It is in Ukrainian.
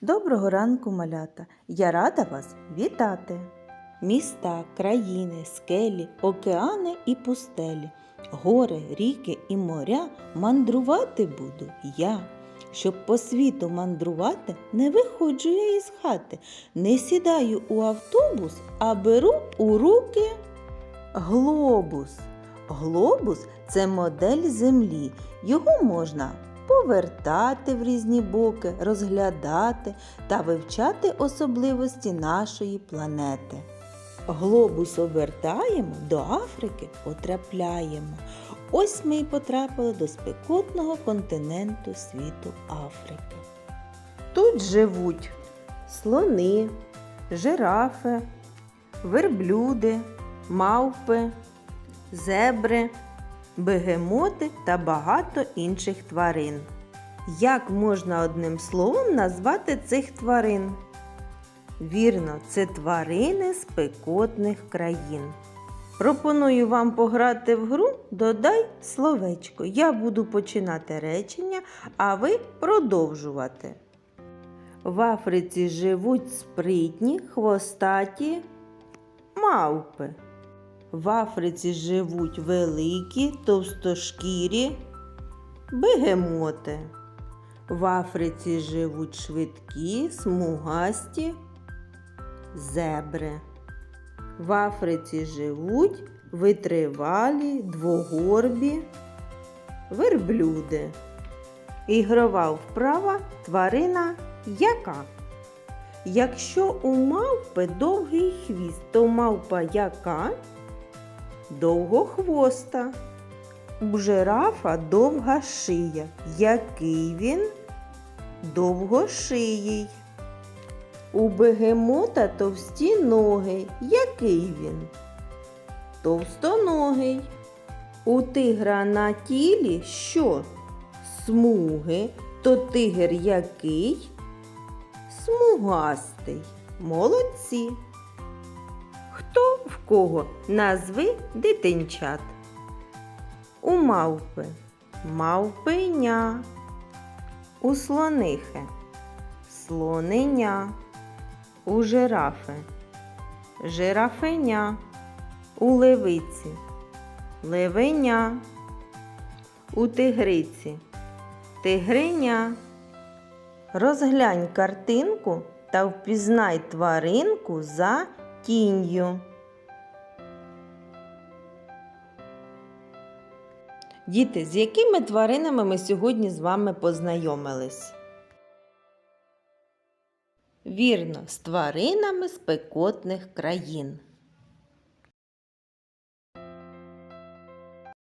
Доброго ранку, малята! Я рада вас вітати! Міста, країни, скелі, океани і пустелі, гори, ріки і моря мандрувати буду я. Щоб по світу мандрувати, не виходжу я із хати, не сідаю у автобус, а беру у руки глобус. Глобус це модель землі. Його можна повертати в різні боки, розглядати та вивчати особливості нашої планети. Глобус обертаємо, до Африки потрапляємо. Ось ми й потрапили до спекотного континенту світу Африки. Тут живуть слони, жирафи, верблюди, мавпи, зебри, бегемоти та багато інших тварин. Як можна одним словом назвати цих тварин? Вірно, це тварини спекотних країн. Пропоную вам пограти в гру Додай словечко. Я буду починати речення, а ви продовжувати. В Африці живуть спритні, хвостаті мавпи. В Африці живуть великі, товстошкірі бегемоти. В Африці живуть швидкі, смугасті зебри. В Африці живуть витривалі, двогорбі, верблюди. Ігрова вправа тварина яка? Якщо у мавпи довгий хвіст, то мавпа яка? Довгохвоста. У жирафа довга шия. Який він? Довгошиїй. У бегемота товсті ноги. Який він? Товстоногий. У тигра на тілі що? Смуги. То тигр який? Смугастий. Молодці. Хто кого? Назви дитинчат. У мавпи мавпиня. У слонихи слоненя. У жирафи жирафеня. У левиці левеня. У тигриці тигриня. Розглянь картинку та впізнай тваринку за тінню. Діти, з якими тваринами ми сьогодні з вами познайомились? Вірно, з тваринами спекотних країн.